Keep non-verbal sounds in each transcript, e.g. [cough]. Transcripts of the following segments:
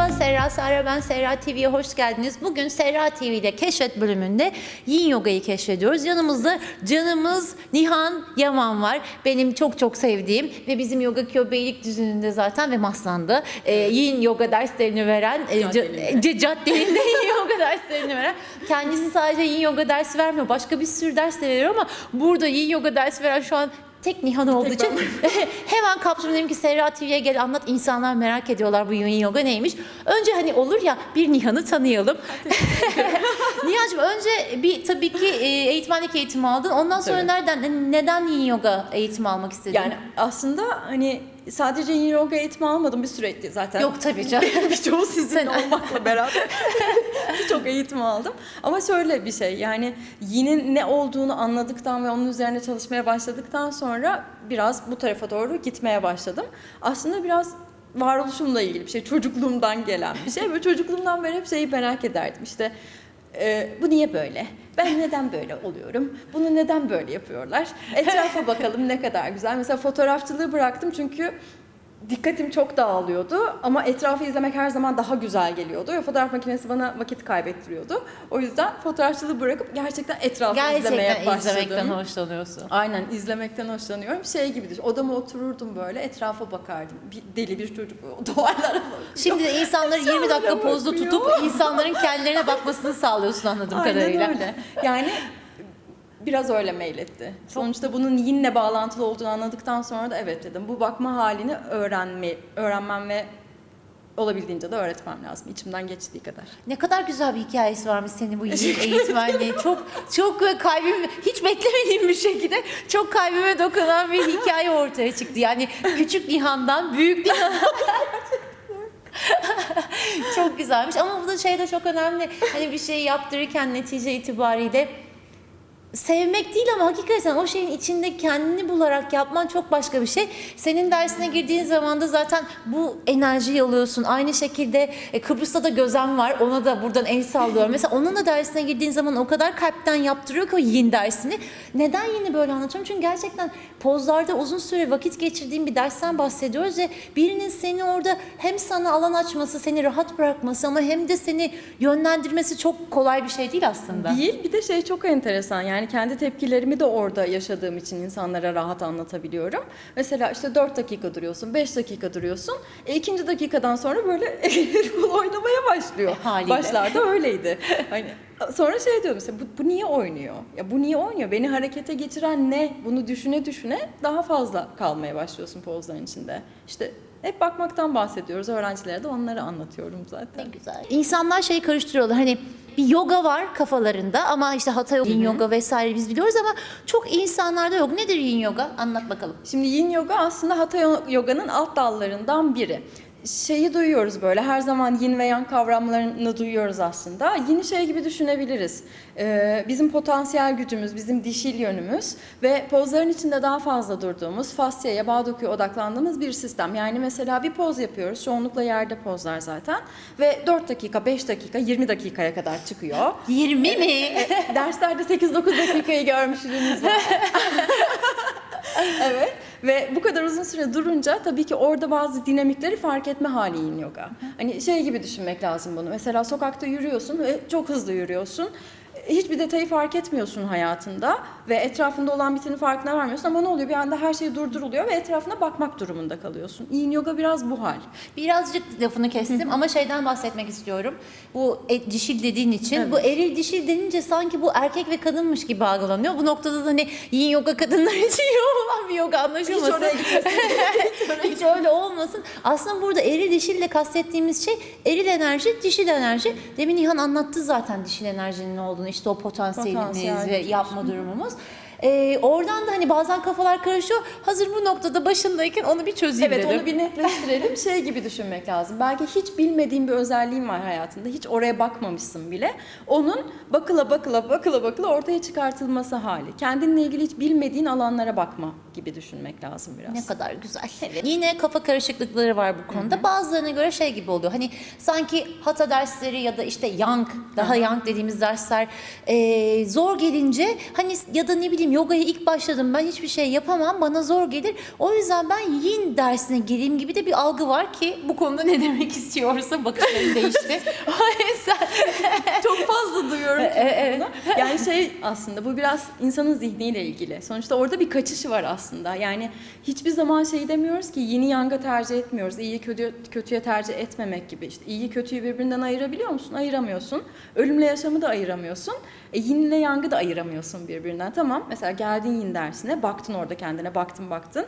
Merhaba Serra Sara ben Serra TV'ye hoş geldiniz. Bugün Serra TV'de keşfet bölümünde Yin Yoga'yı keşfediyoruz. Yanımızda canımız Nihan Yaman var. Benim çok çok sevdiğim ve bizim Yoga Kyo Beylikdüzü'nde zaten ve Maslan'da e, Yin Yoga derslerini veren e, ca- Caddelinde. [laughs] c- caddelinde Yin Yoga derslerini veren. Kendisi sadece Yin Yoga dersi vermiyor. Başka bir sürü ders de veriyor ama burada Yin Yoga dersi veren şu an tek Nihan olduğu Tek için [laughs] hemen kaptım dedim ki Serra TV'ye gel anlat insanlar merak ediyorlar bu yin yoga neymiş. Önce hani olur ya bir Nihan'ı tanıyalım. [laughs] Nihan'cığım önce bir tabii ki e, eğitmenlik eğitimi aldın. Ondan sonra Tabii. nereden neden yin yoga eğitimi almak istedin? Yani aslında hani sadece yin yoga eğitimi almadım bir sürekli zaten. Yok tabii canım. [laughs] Birçoğu sizin Sen- olmakla [laughs] beraber [laughs] birçok eğitim aldım. Ama şöyle bir şey yani yinin ne olduğunu anladıktan ve onun üzerine çalışmaya başladıktan sonra biraz bu tarafa doğru gitmeye başladım. Aslında biraz varoluşumla ilgili bir şey, çocukluğumdan gelen bir şey. Ve çocukluğumdan beri hep şeyi merak ederdim. İşte e, bu niye böyle? Ben neden böyle oluyorum? Bunu neden böyle yapıyorlar? Etrafa [laughs] bakalım ne kadar güzel. Mesela fotoğrafçılığı bıraktım çünkü dikkatim çok dağılıyordu ama etrafı izlemek her zaman daha güzel geliyordu. Ve fotoğraf makinesi bana vakit kaybettiriyordu. O yüzden fotoğrafçılığı bırakıp gerçekten etrafı izlemeye Gerçekten başladım. izlemekten hoşlanıyorsun. Aynen izlemekten hoşlanıyorum. Şey gibi düşün. Odama otururdum böyle etrafa bakardım. Bir deli bir çocuk duvarlara [laughs] bakıyor. Şimdi de insanları 20 dakika pozda tutup insanların kendilerine bakmasını sağlıyorsun anladığım Aynen kadarıyla. öyle. Yani biraz öyle meyletti. Sonuçta bunun yinle bağlantılı olduğunu anladıktan sonra da evet dedim. Bu bakma halini öğrenme, öğrenmem ve olabildiğince de öğretmem lazım. İçimden geçtiği kadar. Ne kadar güzel bir hikayesi varmış senin bu [laughs] eğitmenliği. çok çok kalbim hiç beklemediğim bir şekilde çok kalbime dokunan bir hikaye ortaya çıktı. Yani küçük Nihan'dan büyük [laughs] Nihan'a çok güzelmiş ama bu da şey de çok önemli. Hani bir şey yaptırırken netice itibariyle sevmek değil ama hakikaten o şeyin içinde kendini bularak yapman çok başka bir şey. Senin dersine girdiğin zaman da zaten bu enerjiyi alıyorsun. Aynı şekilde e, Kıbrıs'ta da Gözen var. Ona da buradan el sallıyorum. Mesela onun da dersine girdiğin zaman o kadar kalpten yaptırıyor ki o yin dersini. Neden yini böyle anlatıyorum? Çünkü gerçekten pozlarda uzun süre vakit geçirdiğin bir dersten bahsediyoruz ve birinin seni orada hem sana alan açması, seni rahat bırakması ama hem de seni yönlendirmesi çok kolay bir şey değil aslında. Değil. Bir de şey çok enteresan. Yani kendi tepkilerimi de orada yaşadığım için insanlara rahat anlatabiliyorum. Mesela işte 4 dakika duruyorsun, 5 dakika duruyorsun. E, ikinci dakikadan sonra böyle [laughs] el kol oynamaya başlıyor. E, haliyle. Başlarda öyleydi. Hani sonra şey diyorum mesela bu, bu niye oynuyor? Ya bu niye oynuyor? Beni harekete geçiren ne? Bunu düşüne düşüne daha fazla kalmaya başlıyorsun pozların içinde. İşte hep bakmaktan bahsediyoruz. Öğrencilere de onları anlatıyorum zaten. Ne güzel. İnsanlar şeyi karıştırıyorlar. Hani bir yoga var kafalarında ama işte hatha yoga, yin yoga vesaire biz biliyoruz ama çok insanlarda yok. Nedir yin yoga? Anlat bakalım. Şimdi yin yoga aslında hatha yoganın alt dallarından biri. Şeyi duyuyoruz böyle her zaman yin ve yang kavramlarını duyuyoruz aslında. Yin'i şey gibi düşünebiliriz. Ee, bizim potansiyel gücümüz, bizim dişil yönümüz ve pozların içinde daha fazla durduğumuz, fasyaya, bağ dokuya odaklandığımız bir sistem. Yani mesela bir poz yapıyoruz, çoğunlukla yerde pozlar zaten ve 4 dakika, 5 dakika, 20 dakikaya kadar çıkıyor. 20 mi? [laughs] Derslerde 8-9 dakikayı görmüşlüğünüz var. [laughs] [laughs] evet ve bu kadar uzun süre durunca tabii ki orada bazı dinamikleri fark etme hali yin yoga. Hani şey gibi düşünmek lazım bunu. Mesela sokakta yürüyorsun ve çok hızlı yürüyorsun. Hiçbir detayı fark etmiyorsun hayatında ve etrafında olan biteni farkına varmıyorsun ama ne oluyor bir anda her şey durduruluyor ve etrafına bakmak durumunda kalıyorsun. Yin yoga biraz bu hal. Birazcık lafını kestim ama şeyden bahsetmek istiyorum. Bu e, dişil dediğin için. Bu eril dişil denince sanki bu erkek ve kadınmış gibi algılanıyor. Bu noktada da hani yin yoga kadınlar [laughs] için olan bir yoga anlaşılmasın. oraya gitmesin. [laughs] Hiç öyle olmasın. Aslında burada eril dişille kastettiğimiz şey eril enerji, dişil enerji. Demin Nihan anlattı zaten dişil enerjinin ne olduğunu. İşte o potansiyelimiz Potansiyel ve yapma durumumuz. Ee, oradan da hani bazen kafalar karışıyor. Hazır bu noktada başındayken onu bir çözeyim Evet dedim. onu bir netleştirelim. [laughs] Şey gibi düşünmek lazım. Belki hiç bilmediğin bir özelliğin var hayatında. Hiç oraya bakmamışsın bile. Onun bakıla bakıla bakıla bakıla ortaya çıkartılması hali. Kendinle ilgili hiç bilmediğin alanlara bakma gibi düşünmek lazım biraz. Ne kadar güzel. Yine kafa karışıklıkları var bu konuda. Bazılarına göre şey gibi oluyor. Hani sanki hata dersleri ya da işte yang, daha yang dediğimiz dersler e, zor gelince hani ya da ne bileyim bileyim yogaya ilk başladım ben hiçbir şey yapamam bana zor gelir. O yüzden ben yin dersine gireyim gibi de bir algı var ki bu konuda ne demek [laughs] istiyorsa bakışlarım değişti. [laughs] o yüzden [laughs] Çok fazla duyuyorum ki evet. bunu. Yani şey aslında bu biraz insanın zihniyle ilgili. Sonuçta orada bir kaçış var aslında. Yani hiçbir zaman şey demiyoruz ki yeni yanga tercih etmiyoruz. İyiyi kötü, kötüye tercih etmemek gibi. İşte iyiyi kötüyü birbirinden ayırabiliyor musun? Ayıramıyorsun. Ölümle yaşamı da ayıramıyorsun. E, yin ile yangı da ayıramıyorsun birbirinden. Tamam mesela geldin yin dersine baktın orada kendine baktın baktın.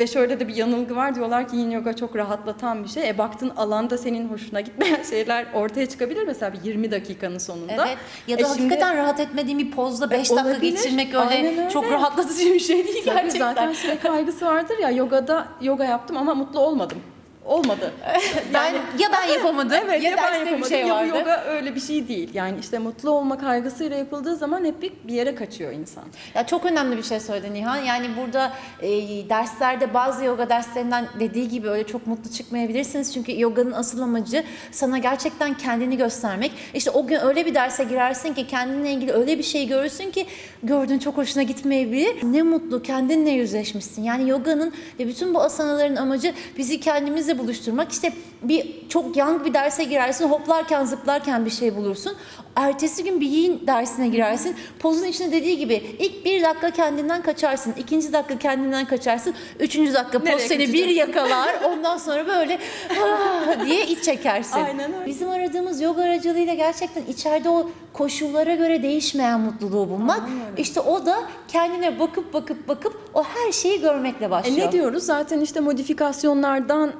Ve şöyle de bir yanılgı var diyorlar ki yin yoga çok rahatlatan bir şey. E baktın alanda senin hoşuna gitmeyen [laughs] şeyler ortaya çıkabilir mesela bir 20 dakikanın sonunda. Evet. Ya da E şimdi- hakikaten rahat etmediğim bir pozda 5 dakika olabilir. geçirmek öyle öyle. çok rahatlatıcı bir şey değil Tabii gerçekten. zaten şey kaygısı vardır ya yogada yoga yaptım ama mutlu olmadım. Olmadı. [laughs] Ben ya ben yapamadım Evet [laughs] ya, ya, ben derste bir yapamadım şey ya bu vardı. yoga öyle bir şey değil. Yani işte mutlu olma kaygısıyla yapıldığı zaman hep bir, bir yere kaçıyor insan. Ya çok önemli bir şey söyledi Nihan. Yani burada e, derslerde bazı yoga derslerinden dediği gibi öyle çok mutlu çıkmayabilirsiniz. Çünkü yoganın asıl amacı sana gerçekten kendini göstermek. İşte o gün öyle bir derse girersin ki kendinle ilgili öyle bir şey görürsün ki gördüğün çok hoşuna gitmeyebilir. Ne mutlu kendinle yüzleşmişsin. Yani yoganın ve bütün bu asanaların amacı bizi kendimizle buluşturmak. İşte bir çok young bir derse girersin hoplarken zıplarken bir şey bulursun. Ertesi gün bir yin dersine girersin. Pozun içinde dediği gibi ilk bir dakika kendinden kaçarsın. ikinci dakika kendinden kaçarsın. Üçüncü dakika poz Nereye seni bir yakalar. [laughs] Ondan sonra böyle "Ah!" diye iç çekersin. Aynen öyle. Bizim aradığımız yoga aracılığıyla gerçekten içeride o koşullara göre değişmeyen mutluluğu bulmak. İşte o da kendine bakıp bakıp bakıp o her şeyi görmekle E başlıyor. ne diyoruz? Zaten işte modifikasyonlardan e,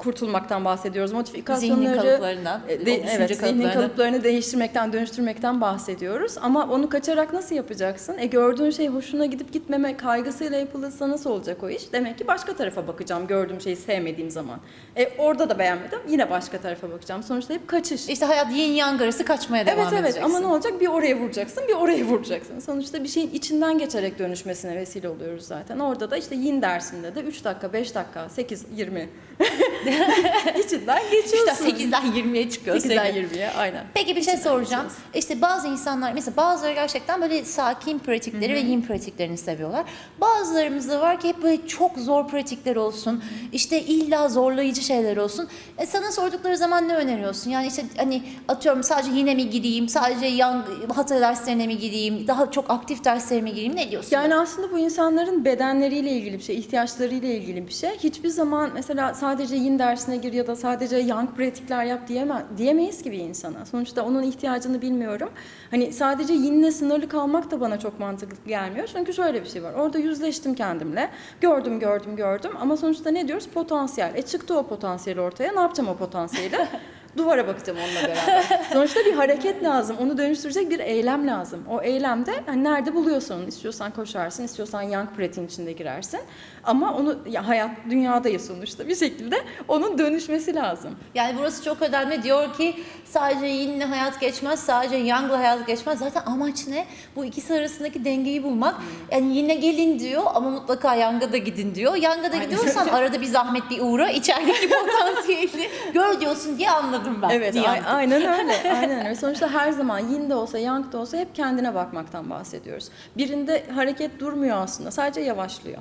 kurtulmaktan bahsediyoruz. Modifikasyonları Zihnin kalıplarından, e, de, evet, zihnin kalıplarından. kalıplarını değiştirmekten, dönüştürmekten bahsediyoruz. Ama onu kaçarak nasıl yapacaksın? E gördüğün şey hoşuna gidip gitmeme kaygısıyla yapılırsa nasıl olacak o iş? Demek ki başka tarafa bakacağım gördüğüm şeyi sevmediğim zaman. E orada da beğenmedim. Yine başka tarafa bakacağım. Sonuçta hep kaçış. İşte hayat yin yang arası kaçmaya devam Evet evet edeceksin. ama ne olacak bir oraya vuracaksın bir oraya vuracaksın. Sonuçta bir şeyin içinden geçerek dönüşmesine vesile oluyoruz zaten. Orada da işte yin dersinde de 3 dakika 5 dakika 8 20 [laughs] [laughs] içinden geçiyorsun. İşte 8'den 20'ye çıkıyor. 8'den senin. 20'ye aynen. Peki bir şey İçinden soracağım. geçiyoruz. İşte bazı insanlar mesela bazıları gerçekten böyle sakin pratikleri ve yin pratiklerini seviyorlar. Bazılarımız da var ki hep böyle çok zor pratikler olsun. İşte illa zorlayıcı şeyler olsun. E sana sordukları zaman ne öneriyorsun? Yani işte hani atıyorum sadece yine mi gideyim? Sadece yan hatha derslerine mi gideyim? Daha çok aktif derslerine mi gireyim? Ne diyorsun? Yani aslında bu insanların bedenleriyle ilgili bir şey, ihtiyaçlarıyla ilgili bir şey. Hiçbir zaman mesela sadece yin dersine gir ya da sadece yang pratikler yap diyeme, diyemeyiz ki bir insana. Sonuçta onun ihtiyacını bilmiyorum. Hani sadece yinle sınırlı kalmak da bana çok mantıklı gelmiyor. Çünkü şöyle bir şey var. Orada yüzleştim kendimle. Gördüm, gördüm, gördüm. Ama sonuçta ne diyoruz? Potansiyel. E çıktı o potansiyel ortaya. Ne yapacağım o potansiyeli? [laughs] Duvara bakacağım onunla beraber. [laughs] Sonuçta bir hareket lazım. Onu dönüştürecek bir eylem lazım. O eylemde hani nerede buluyorsun onu? İstiyorsan koşarsın, istiyorsan yang pratiğin içinde girersin. Ama onu ya hayat dünyadayız sonuçta bir şekilde onun dönüşmesi lazım. Yani burası çok önemli. Diyor ki sadece yinle hayat geçmez, sadece yangla hayat geçmez. Zaten amaç ne? Bu ikisi arasındaki dengeyi bulmak. Hmm. Yani yine gelin diyor ama mutlaka yanga da gidin diyor. Yanga da gidiyorsan arada bir zahmet bir uğra. [laughs] içerideki potansiyeli gör diyorsun diye anladım ben. Evet, a- aynen öyle. [laughs] Aynen öyle. Sonuçta her zaman yin de olsa, yang da olsa hep kendine bakmaktan bahsediyoruz. Birinde hareket durmuyor aslında. Sadece yavaşlıyor.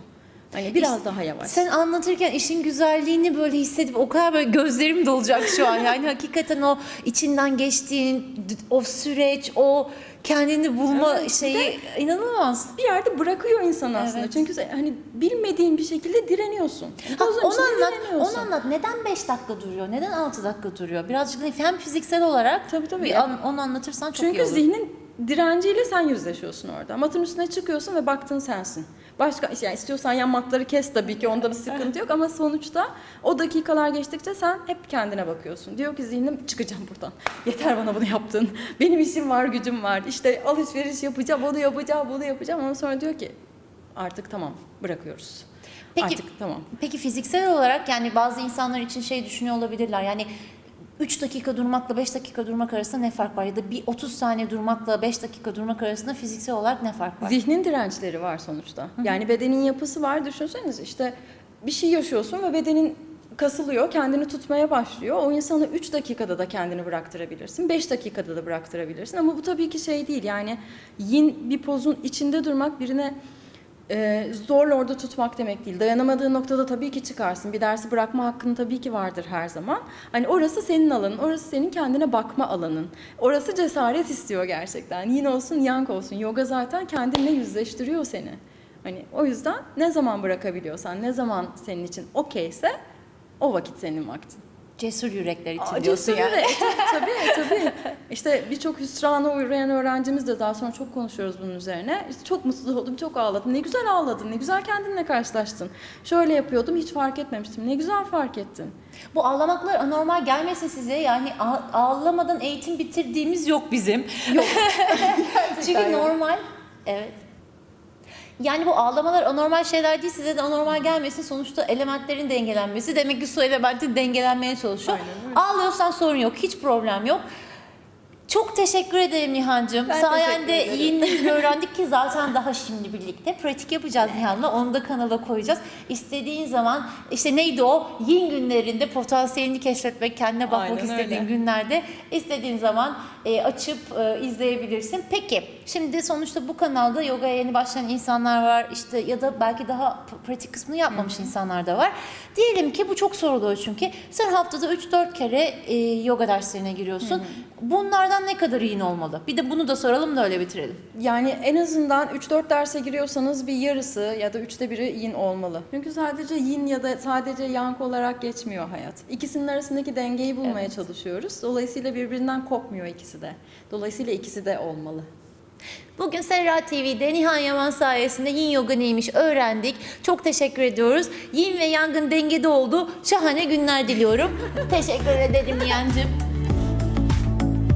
Hani biraz İşte daha yavaş. Sen anlatırken işin güzelliğini böyle hissedip o kadar böyle gözlerim dolacak şu an. Yani hakikaten o içinden geçtiğin o süreç, o kendini bulma Evet, şeyi inanılmaz. bir yerde bırakıyor insan aslında. Evet. Çünkü hani bilmediğin bir şekilde direniyorsun. Ha, onu anlat, onu anlat. Neden 5 dakika duruyor? Neden 6 dakika duruyor? Birazcık hem fiziksel olarak Tabii, tabii. bir an- onu anlatırsan çok Çünkü iyi olur. zihnin direnciyle sen yüzleşiyorsun orada. Matın üstüne çıkıyorsun ve baktın sensin. Başka yani istiyorsan yanmakları kes tabii ki onda bir sıkıntı yok ama sonuçta o dakikalar geçtikçe sen hep kendine bakıyorsun. Diyor ki zihnim çıkacağım buradan. Yeter bana bunu yaptın. Benim işim var, gücüm var. İşte alışveriş yapacağım, onu yapacağım, bunu yapacağım. Ondan sonra diyor ki artık tamam bırakıyoruz. Peki- artık tamam. Peki fiziksel olarak yani bazı insanlar için şey düşünüyor olabilirler. Yani 3 dakika durmakla 5 dakika durmak arasında ne fark var? Ya da bir 30 saniye durmakla 5 dakika durmak arasında fiziksel olarak ne fark var? Zihnin dirençleri var sonuçta. Yani bedenin yapısı var. Düşünseniz işte bir şey yaşıyorsun ve bedenin kasılıyor, kendini tutmaya başlıyor. O insanı 3 dakikada da kendini bıraktırabilirsin, 5 dakikada da bıraktırabilirsin. Ama bu tabii ki şey değil yani yin bir pozun içinde durmak birine e, zorla orada tutmak demek değil. Dayanamadığın noktada tabii ki çıkarsın. Bir dersi bırakma hakkın tabii ki vardır her zaman. Hani orası senin alanın, orası senin kendine bakma alanın. Orası cesaret istiyor gerçekten. Yin olsun, yang olsun. Yoga zaten kendinle yüzleştiriyor seni. Hani o yüzden ne zaman bırakabiliyorsan, ne zaman senin için okeyse o vakit senin vaktin. Cesur yürekler için Aa, diyorsun cesur yani. yürek. [laughs] tabii tabii. İşte birçok hüsrana uğrayan öğrencimiz de daha sonra çok konuşuyoruz bunun üzerine. İşte çok mutlu oldum, çok ağladım. Ne güzel ağladın, ne güzel kendinle karşılaştın. Şöyle yapıyordum, hiç fark etmemiştim. Ne güzel fark ettin. Bu ağlamaklar anormal gelmesin size. Yani ağ- ağlamadan eğitim bitirdiğimiz yok bizim. Yok. [laughs] [laughs] Çünkü normal. Evet. Yani bu ağlamalar anormal şeyler değil. Size de anormal gelmesin. Sonuçta elementlerin dengelenmesi. Demek ki su elementi dengelenmeye çalışıyor. Aynen. Ağlıyorsan sorun yok. Hiç problem yok. Çok teşekkür ederim Nihan'cığım. Ben Sayende yeni öğrendik ki zaten daha şimdi birlikte. Pratik yapacağız Nihan'la. Onu da kanala koyacağız. İstediğin zaman işte neydi o? Yin günlerinde potansiyelini keşfetmek, kendine bakmak Aynen istediğin öyle. günlerde istediğin zaman e, açıp e, izleyebilirsin. Peki şimdi sonuçta bu kanalda yogaya yeni başlayan insanlar var. işte ya da belki daha pratik kısmını yapmamış insanlar da var. Diyelim ki bu çok soruluyor çünkü. Sen haftada 3-4 kere e, yoga derslerine giriyorsun. Bunlardan ne kadar iyi olmalı? Bir de bunu da soralım da öyle bitirelim. Yani en azından 3-4 derse giriyorsanız bir yarısı ya da üçte biri yin olmalı. Çünkü sadece yin ya da sadece yang olarak geçmiyor hayat. İkisinin arasındaki dengeyi bulmaya Evet. çalışıyoruz. Dolayısıyla birbirinden kopmuyor ikisi de. Dolayısıyla ikisi de olmalı. Bugün Serra TV'de Nihan Yaman sayesinde Yin Yoga neymiş öğrendik. Çok teşekkür ediyoruz. Yin ve Yang'ın dengede olduğu şahane günler diliyorum. [laughs] teşekkür ederim Nihan'cığım.